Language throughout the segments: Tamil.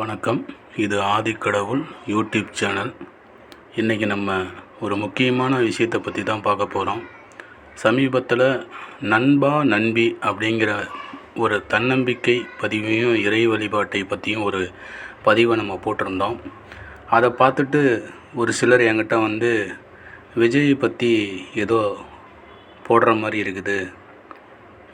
வணக்கம். இது ஆதிக்கடவுள் யூடியூப் சேனல். இன்றைக்கி நம்ம ஒரு முக்கியமான விஷயத்தை பற்றி தான் பார்க்க போகிறோம் சமீபத்தில் நண்பா நண்பி அப்படிங்கிற ஒரு தன்னம்பிக்கை பதிவையும் இறை வழிபாட்டை பற்றியும் ஒரு பதிவை நம்ம போட்டிருந்தோம். அதை பார்த்துட்டு ஒரு சிலர் என்கிட்ட வந்து விஜயை பற்றி ஏதோ போடுற மாதிரி இருக்குது.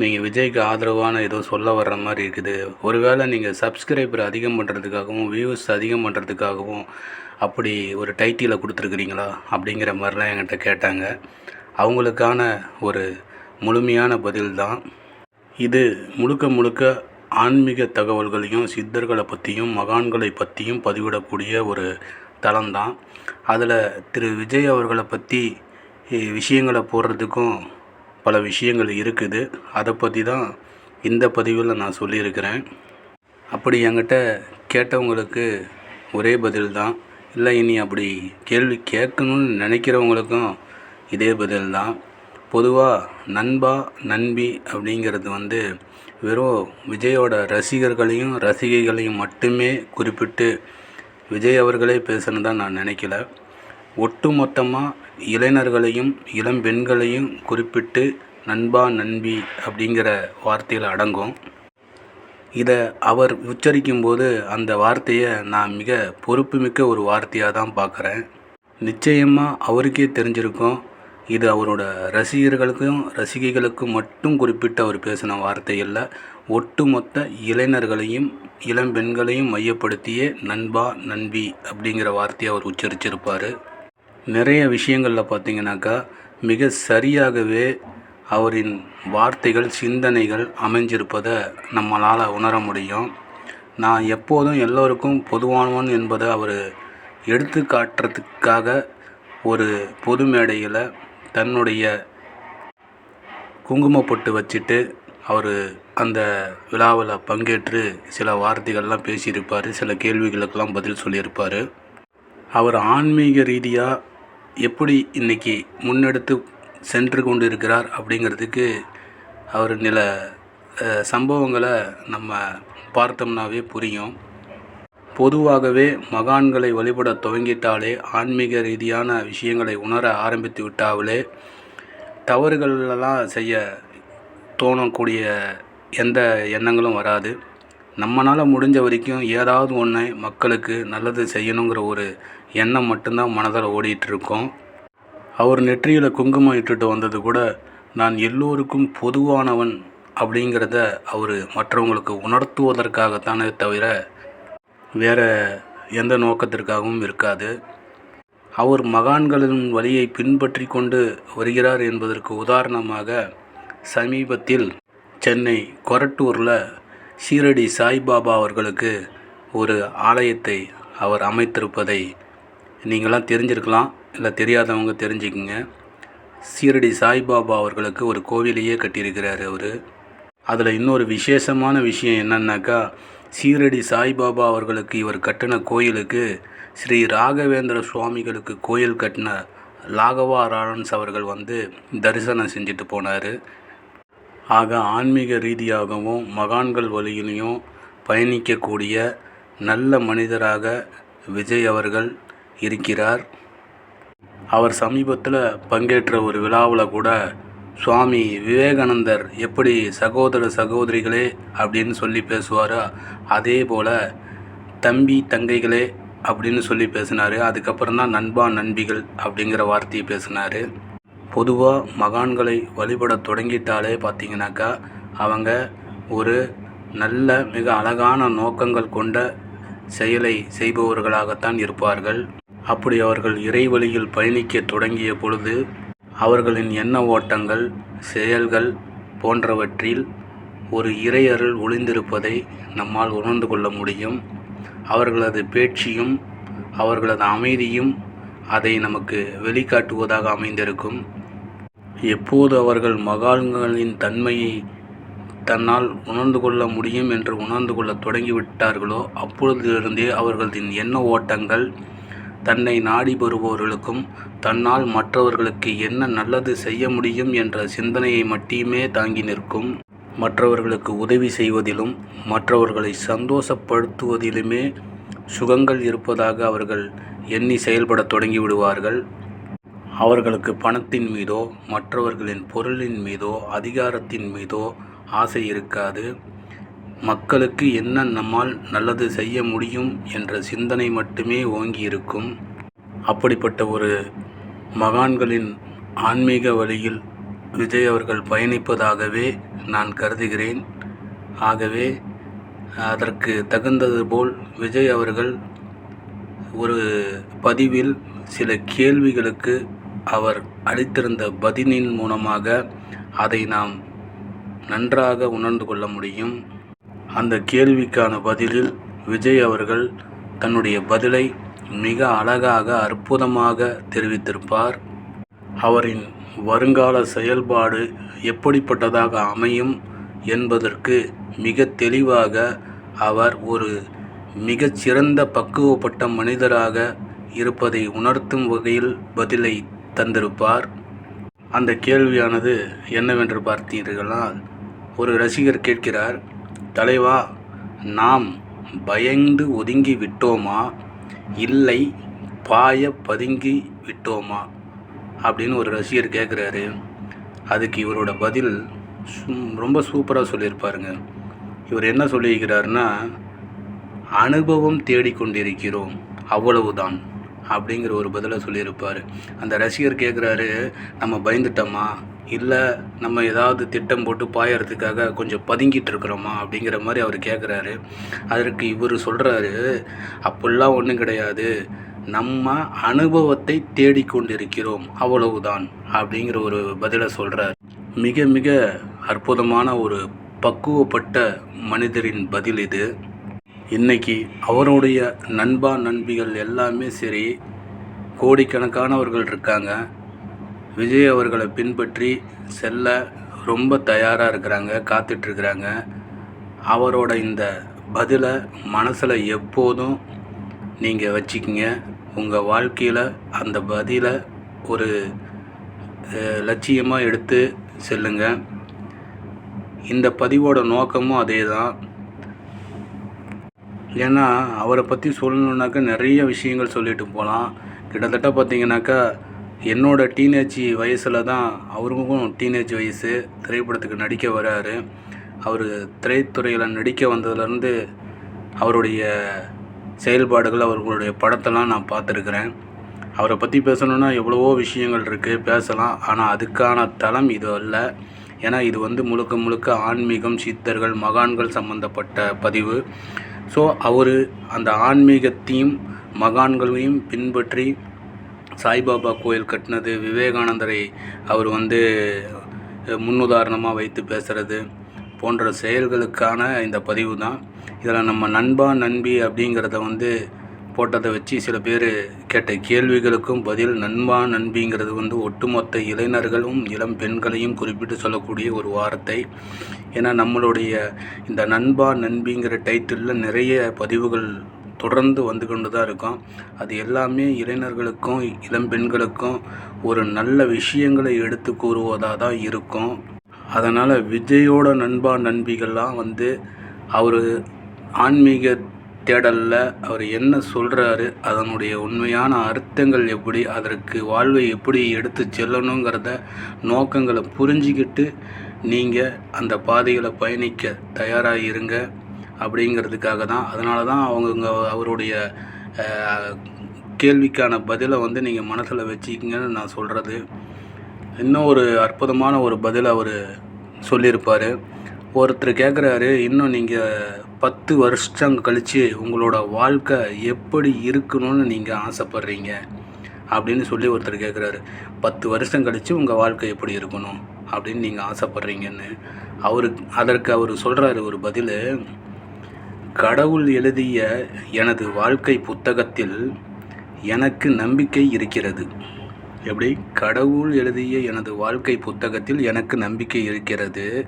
நீங்கள் விஜய்க்கு ஆதரவான ஏதோ சொல்ல வர்ற மாதிரி இருக்குது. ஒருவேளை நீங்கள் சப்ஸ்கிரைபர் அதிகம் பண்ணுறதுக்காகவும் வியூஸ் அதிகம் பண்ணுறதுக்காகவும் அப்படி ஒரு டைட்டிலை கொடுத்துருக்குறீங்களா? அப்படிங்கிற மாதிரிலாம் என்கிட்ட கேட்டாங்க. அவங்களுக்கான ஒரு முழுமையான பதில் தான். இது முழுக்க முழுக்க ஆன்மீக தகவல்களையும் சித்தர்களை பற்றியும் மகான்களை பற்றியும் பதிவிடக்கூடிய ஒரு தளம்தான் அதில் திரு விஜய் அவர்களை பற்றி விஷயங்களை போடுறதுக்கும் பல விஷயங்கள் இருக்குது. அதை பற்றி தான் இந்த பதிவில் நான் சொல்லியிருக்கிறேன். அப்படி என்கிட்ட கேட்டவங்களுக்கு ஒரே பதில் தான் இல்லை இனி அப்படி கேள்வி கேட்கணும்னு நினைக்கிறவங்களுக்கும் இதே பதில் தான் பொதுவாக நண்பா நண்பி அப்படிங்கிறது வந்து வெறும் விஜயோட ரசிகர்களையும் ரசிகைகளையும் மட்டுமே குறிப்பிட்டு விஜய் அவர்களே பேசுனதா நான் நினைக்கல. ஒட்டுமொத்தமாக இளைஞர்களையும் இளம் பெண்களையும் குறிப்பிட்டு நண்பா நண்பி அப்படிங்கிற வார்த்தையில் அடங்கும். இதை அவர் உச்சரிக்கும்போது அந்த வார்த்தையை நான் மிக பொறுப்புமிக்க ஒரு வார்த்தையாக தான் பார்க்குறேன் நிச்சயமாக அவருக்கே தெரிஞ்சிருக்கும். இது அவரோட ரசிகர்களுக்கும் ரசிகைகளுக்கும் மட்டும் குறிப்பிட்டு அவர் பேசின வார்த்தை இல்லை ஒட்டுமொத்த இளைஞர்களையும் இளம் பெண்களையும் மையப்படுத்தியே நண்பா நண்பி அப்படிங்கிற வார்த்தையை அவர் உச்சரிச்சிருப்பார். நிறைய விஷயங்களில் பார்த்தீங்கன்னாக்கா மிக சரியாகவே அவரின் வார்த்தைகள் சிந்தனைகள் அமைஞ்சிருப்பதை நம்மளால் உணர முடியும். நான் எப்போதும் எல்லோருக்கும் பொதுவானவன் என்பதை அவர் எடுத்து காட்டுறதுக்காக ஒரு பொது மேடையில் தன்னுடைய குங்குமப்பொட்டு வச்சுட்டு அவர் அந்த விழாவில் பங்கேற்று சில வார்த்தைகள்லாம் பேசியிருப்பார் சில கேள்விகளுக்கெல்லாம் பதில் சொல்லியிருப்பார். அவர் ஆன்மீக ரீதியாக எப்படி இன்றைக்கி முன்னெடுத்து சென்று கொண்டு இருக்கிறார் அப்படிங்கிறதுக்கு அவர் நில சம்பவங்களை நம்ம பார்த்தோம்னாவே புரியும். பொதுவாகவே மகான்களை வழிபட துவங்கிட்டாலே ஆன்மீக ரீதியான விஷயங்களை உணர ஆரம்பித்து விட்டாவிலே தவறுகளெல்லாம் செய்ய தோணக்கூடிய எந்த எண்ணங்களும் வராது. நம்மளால் முடிஞ்ச வரைக்கும் ஏதாவது ஒன்று மக்களுக்கு நல்லது செய்யணுங்கிற ஒரு எண்ணம் மட்டும்தான் மனதில் ஓடிட்டுருக்கோம். அவர் நெற்றியில் குங்குமம் இட்டுட்டு வந்தது கூட நான் எல்லோருக்கும் பொதுவானவன் அப்படிங்கிறத அவர் மற்றவங்களுக்கு உணர்த்துவதற்காகத்தானே தவிர வேறு எந்த நோக்கத்திற்காகவும் இருக்காது. அவர் மகான்களின் வழியை பின்பற்றி கொண்டு வருகிறார் என்பதற்கு உதாரணமாக சமீபத்தில் சென்னை கொரட்டூரில் ஷீரடி சாய்பாபா அவர்களுக்கு ஒரு ஆலயத்தை அவர் அமைத்திருப்பதை நீங்களாம் தெரிஞ்சிருக்கலாம் இல்லை தெரியாதவங்க தெரிஞ்சுக்குங்க. சீரடி சாய்பாபா அவர்களுக்கு ஒரு கோவிலையே கட்டியிருக்கிறார் அவர். அதில் இன்னொரு விசேஷமான விஷயம் என்னன்னாக்கா சீரடி சாய்பாபா அவர்களுக்கு இவர் கட்டின கோயிலுக்கு ஸ்ரீ ராகவேந்திர சுவாமிகளுக்கு கோயில் கட்டின லாகவா ராணன்ஸ் அவர்கள் வந்து தரிசனம் செஞ்சுட்டு போனார். ஆக ஆன்மீக ரீதியாகவும் மகான்கள் வழியிலையும் பயணிக்கக்கூடிய நல்ல மனிதராக விஜய் அவர்கள் இருக்கிறார். அவர் சமீபத்தில் பங்கேற்ற ஒரு விழாவில் கூட சுவாமி விவேகானந்தர் எப்படி சகோதர சகோதரிகளே அப்படின்னு சொல்லி பேசுவாரோ? அதே போல் தம்பி தங்கைகளே அப்படின்னு சொல்லி பேசினார். அதுக்கப்புறம் தான் நண்பா நண்பிகள் அப்படிங்கிற வார்த்தையை பேசினார். பொதுவாக மகான்களை வழிபட தொடங்கிட்டாலே பார்த்திங்கனாக்கா அவங்க ஒரு நல்ல மிக அழகான நோக்கங்கள் கொண்ட செயலை செய்பவர்களாகத்தான் இருப்பார்கள். அப்படி அவர்கள் இறைவழியில் பயணிக்க தொடங்கிய பொழுது அவர்களின் எண்ண ஓட்டங்கள் செயல்கள் போன்றவற்றில் ஒரு இறையருள் ஒளிந்திருப்பதை நம்மால் உணர்ந்து கொள்ள முடியும். அவர்களது பேச்சியும் அவர்களது அமைதியும் அதை நமக்கு வெளிக்காட்டுவதாக அமைந்திருக்கும். எப்போது அவர்கள் மகான்களின் தன்மையை தன்னால் உணர்ந்து கொள்ள முடியும் என்று உணர்ந்து கொள்ள தொடங்கிவிட்டார்களோ அப்பொழுதிலிருந்தே அவர்களின் எண்ண ஓட்டங்கள் தன்னை நாடி வருபவர்களுக்கும் தன்னால் மற்றவர்களுக்கு என்ன நல்லது செய்ய முடியும் என்ற சிந்தனையை மட்டுமே தாங்கி நிற்கும். மற்றவர்களுக்கு உதவி செய்வதிலும் மற்றவர்களை சந்தோஷப்படுத்துவதிலுமே சுகங்கள் இருப்பதாக அவர்கள் எண்ணி செயல்படத் தொடங்கிவிடுவார்கள். அவர்களுக்கு பணத்தின் மீதோ மற்றவர்களின் பொருளின் மீதோ அதிகாரத்தின் மீதோ ஆசை இருக்காது. மக்களுக்கு என்ன நம்மால் நல்லது செய்ய முடியும் என்ற சிந்தனை மட்டுமே ஓங்கி இருக்கும் அப்படிப்பட்ட ஒரு மகான்களின் ஆன்மீக வழியில் விஜய் அவர்கள் பயணிப்பதாகவே நான் கருதுகிறேன். ஆகவே அதற்கு தகுந்தது போல் விஜய் அவர்கள் ஒரு பதிவில் சில கேள்விகளுக்கு அவர் அளித்திருந்த பதிலின் மூலமாக அதை நாம் நன்றாக உணர்ந்து கொள்ள முடியும். அந்த கேள்விக்கான பதிலில் விஜய் அவர்கள் தன்னுடைய பதிலை மிக அழகாக அற்புதமாக தெரிவித்திருப்பார். அவரின் வருங்கால செயல்பாடு எப்படிப்பட்டதாக அமையும் என்பதற்கு மிக தெளிவாக அவர் ஒரு மிகச்சிறந்த பக்குவப்பட்ட மனிதராக இருப்பதை உணர்த்தும் வகையில் பதிலை தந்திருப்பார். அந்த கேள்வியானது என்னவென்று பார்த்தீர்களால் ஒரு ரசிகர் கேட்கிறார் தலைவா நாம் பயந்து ஒதுங்கி விட்டோமா? இல்லை பாய பதுங்கி விட்டோமா? அப்படின்னு ஒரு ரசிகர் கேட்குறாரு அதுக்கு இவரோட பதில் சும்- ரொம்ப சூப்பராக சொல்லியிருப்பாருங்க. இவர் என்ன சொல்லியிருக்கிறாருன்னா அனுபவம் தேடிக்கொண்டிருக்கிறோம் அவ்வளவுதான் அப்படிங்கிற ஒரு பதிலை சொல்லியிருப்பார். அந்த ரசிகர் கேட்குறாரு நம்ம பயந்துட்டோமா? இல்லை நம்ம ஏதாவது திட்டம் போட்டு பாயறதுக்காக கொஞ்சம் பதுங்கிட்டு இருக்கிறோமா அப்படிங்கிற மாதிரி அவர் கேட்குறாரு அதற்கு இவர் சொல்கிறாரு அப்படிலாம் ஒன்றும் கிடையாது. நம்ம அனுபவத்தை தேடிக்கொண்டிருக்கிறோம் அவ்வளவுதான் அப்படிங்கிற ஒரு பதிலை சொல்கிறார் மிக மிக அற்புதமான ஒரு பக்குவப்பட்ட மனிதரின் பதில் இது. இன்னைக்கு அவருடைய நண்பா நண்பிகள் எல்லாமே சரி கோடிக்கணக்கானவர்கள் இருக்காங்க. விஜய் அவர்களை பின்பற்றி செல்ல ரொம்ப தயாராக இருக்கிறாங்க காத்துட்ருக்குறாங்க அவரோட இந்த பதிலை மனசில் எப்போதும் நீங்கள் வச்சுக்கிங்க. உங்கள் வாழ்க்கையில் அந்த பதிலை ஒரு லட்சியமாக எடுத்து செல்லுங்க. இந்த பதிவோட நோக்கமும் அதே தான் ஏன்னா அவரை பற்றி சொல்லணுன்னாக்கா நிறைய விஷயங்கள் சொல்லிட்டு போகலாம் கிட்டத்தட்ட பார்த்தீங்கன்னாக்கா என்னோட டீனேஜ் வயசில் தான் அவருக்கும் டீனேஜ் வயசு. திரைப்படத்துக்கு நடிக்க வராரு. அவர் திரைத்துறையில் நடிக்க வந்ததுலேருந்து அவருடைய செயல்பாடுகள் அவர்களுடைய படத்தெல்லாம் நான் பார்த்துருக்குறேன். அவரை பற்றி பேசணுன்னா எவ்வளவோ விஷயங்கள் இருக்குது பேசலாம். ஆனால் அதுக்கான தளம் இது அல்ல. ஏன்னா இது வந்து முழுக்க முழுக்க ஆன்மீகம் சித்தர்கள் மகான்கள் சம்பந்தப்பட்ட பதிவு. ஸோ அவர் அந்த ஆன்மீகத்தையும் மகான்களையும் பின்பற்றி சாய்பாபா கோயில் கட்டினது விவேகானந்தரை அவர் வந்து முன்னுதாரணமாக வைத்து பேசுகிறது போன்ற செயல்களுக்கான இந்த பதிவு தான் இதில் நம்ம நண்பா நண்பி அப்படிங்கிறத வந்து போட்டதை வச்சு சில பேர் கேட்ட கேள்விகளுக்கும் பதில் நண்பா நண்பிங்கிறது வந்து ஒட்டுமொத்த இளைஞர்களும் இளம் பெண்களையும் குறிப்பிட்டு சொல்லக்கூடிய ஒரு வார்த்தை. ஏன்னா நம்மளுடைய இந்த நண்பா நண்பிங்கிற டைட்டிலில் நிறைய பதிவுகள் தொடர்ந்து வந்து கொண்டு தான் இருக்கும். அது எல்லாமே இளைஞர்களுக்கும் இளம் பெண்களுக்கும் ஒரு நல்ல விஷயங்களை எடுத்து கூறுவதாக தான் இருக்கும். அதனால் விஜயோட நண்பா நண்பிகள்லாம் வந்து அவர் ஆன்மீக தேடலில் அவர் என்ன சொல்கிறாரு அதனுடைய உண்மையான அர்த்தங்கள் எப்படி அதற்கு வாழ்வை எப்படி எடுத்து செல்லணுங்கிறத நோக்கங்களை புரிஞ்சிக்கிட்டு நீங்கள் அந்த பாதைகளை பயணிக்க தயாராக இருங்க. அப்படிங்கிறதுக்காக தான். அதனால தான் அவங்க அவருடைய கேள்விக்கான பதிலை வந்து நீங்கள் மனசில் வச்சுக்கிங்கன்னு நான் சொல்கிறது இன்னும் ஒரு அற்புதமான ஒரு பதில் அவர் சொல்லியிருப்பார். ஒருத்தர் கேட்குறாரு இன்னும் நீங்கள் பத்து வருஷம் கழித்து உங்களோட வாழ்க்கை எப்படி இருக்கணும்னு நீங்கள் ஆசைப்பட்றீங்க? அப்படின்னு சொல்லி ஒருத்தர் கேட்குறாரு பத்து வருஷம் கழித்து உங்கள் வாழ்க்கை எப்படி இருக்கணும்? அப்படின்னு நீங்கள் ஆசைப்பட்றீங்கன்னு. அவருக்கு அதற்கு அவர் சொல்கிறாரு ஒரு பதில் கடவுள் எழுதிய எனது வாழ்க்கை புத்தகத்தில் எனக்கு நம்பிக்கை இருக்கிறது. எப்படி? கடவுள் எழுதிய எனது வாழ்க்கை புத்தகத்தில் எனக்கு நம்பிக்கை இருக்கிறது.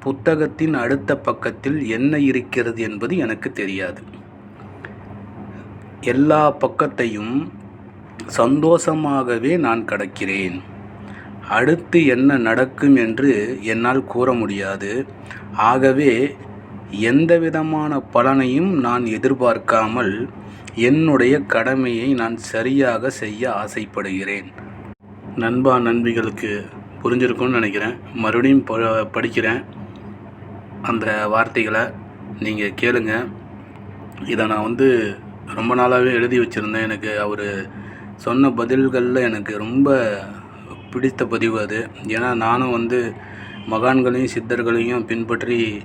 புத்தகத்தின் அடுத்த பக்கத்தில் என்ன இருக்கிறது என்பது எனக்கு தெரியாது. எல்லா பக்கத்தையும் சந்தோஷமாகவே நான் கடக்கிறேன். அடுத்து என்ன நடக்கும் என்று என்னால் கூற முடியாது. ஆகவே எந்த விதமான பலனையும் நான் எதிர்பார்க்காமல் என்னுடைய கடமையை நான் சரியாக செய்ய ஆசைப்படுகிறேன். நண்பா நண்பிகளுக்கு புரிஞ்சிருக்கும்னு நினைக்கிறேன். மறுபடியும் ப படிக்கிறேன். அந்த வார்த்தைகளை நீங்கள் கேளுங்க. இதை நான் வந்து ரொம்ப நாளாகவே எழுதி வச்சுருந்தேன். எனக்கு அவர் சொன்ன பதில்களில் எனக்கு ரொம்ப பிடித்த பதிவு அது. ஏன்னா நானும் வந்து மகான்களையும் சித்தர்களையும் பின்பற்றி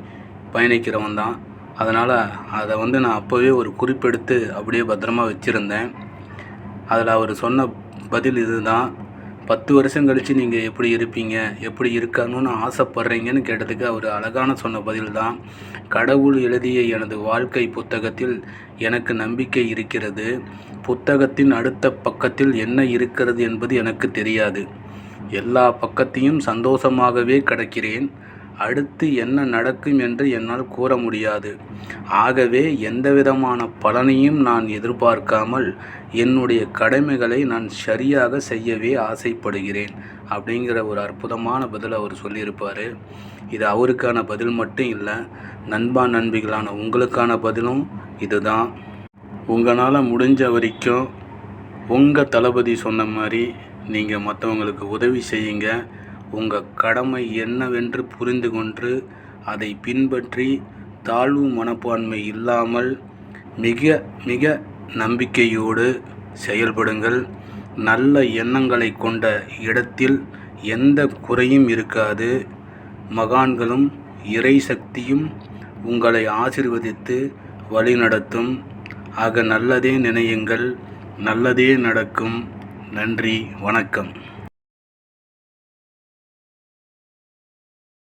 பயணிக்கிறவன் தான். அதனால் அதை வந்து நான் அப்போவே ஒரு குறிப்பெடுத்து அப்படியே பத்திரமா வச்சுருந்தேன். அதில் அவர் சொன்ன பதில் இது தான் பத்து வருஷம் கழித்து நீங்கள் எப்படி இருப்பீங்க எப்படி இருக்கணும்னு ஆசைப்பட்றீங்கன்னு கேட்டதுக்கு அவர் அழகான சொன்ன பதில் தான் கடவுள் எழுதிய எனது வாழ்க்கை புத்தகத்தில் எனக்கு நம்பிக்கை இருக்கிறது. புத்தகத்தின் அடுத்த பக்கத்தில் என்ன இருக்கிறது என்பது எனக்கு தெரியாது. எல்லா பக்கத்தையும் சந்தோஷமாகவே கடக்கிறேன். அடுத்து என்ன நடக்கும் என்று என்னால் கூற முடியாது. ஆகவே எந்தவிதமான பலனையும் நான் எதிர்பார்க்காமல் என்னுடைய கடமைகளை நான் சரியாக செய்யவே ஆசைப்படுகிறேன் அப்படிங்கிற ஒரு அற்புதமான பதில் அவர் சொல்லியிருப்பார். இது அவருக்கான பதில் மட்டும் இல்லை நண்பா நண்பிகளான உங்களுக்கான பதிலும் இதுதான். உங்களால் முடிஞ்ச வரைக்கும் உங்கள் தளபதி சொன்ன மாதிரி நீங்கள் மற்றவங்களுக்கு உதவி செய்யுங்க. உங்கள் கடமை என்னவென்று புரிந்து கொண்டு அதை பின்பற்றி தாழ்வு மனப்பான்மை இல்லாமல் மிக மிக நம்பிக்கையோடு செயல்படுங்கள். நல்ல எண்ணங்களை கொண்ட இடத்தில் எந்த குறையும் இருக்காது. மகான்களும் இறை சக்தியும் உங்களை ஆசிர்வதித்து வழிநடத்தும் ஆக நல்லதே நினையுங்கள் நல்லதே நடக்கும். நன்றி வணக்கம்.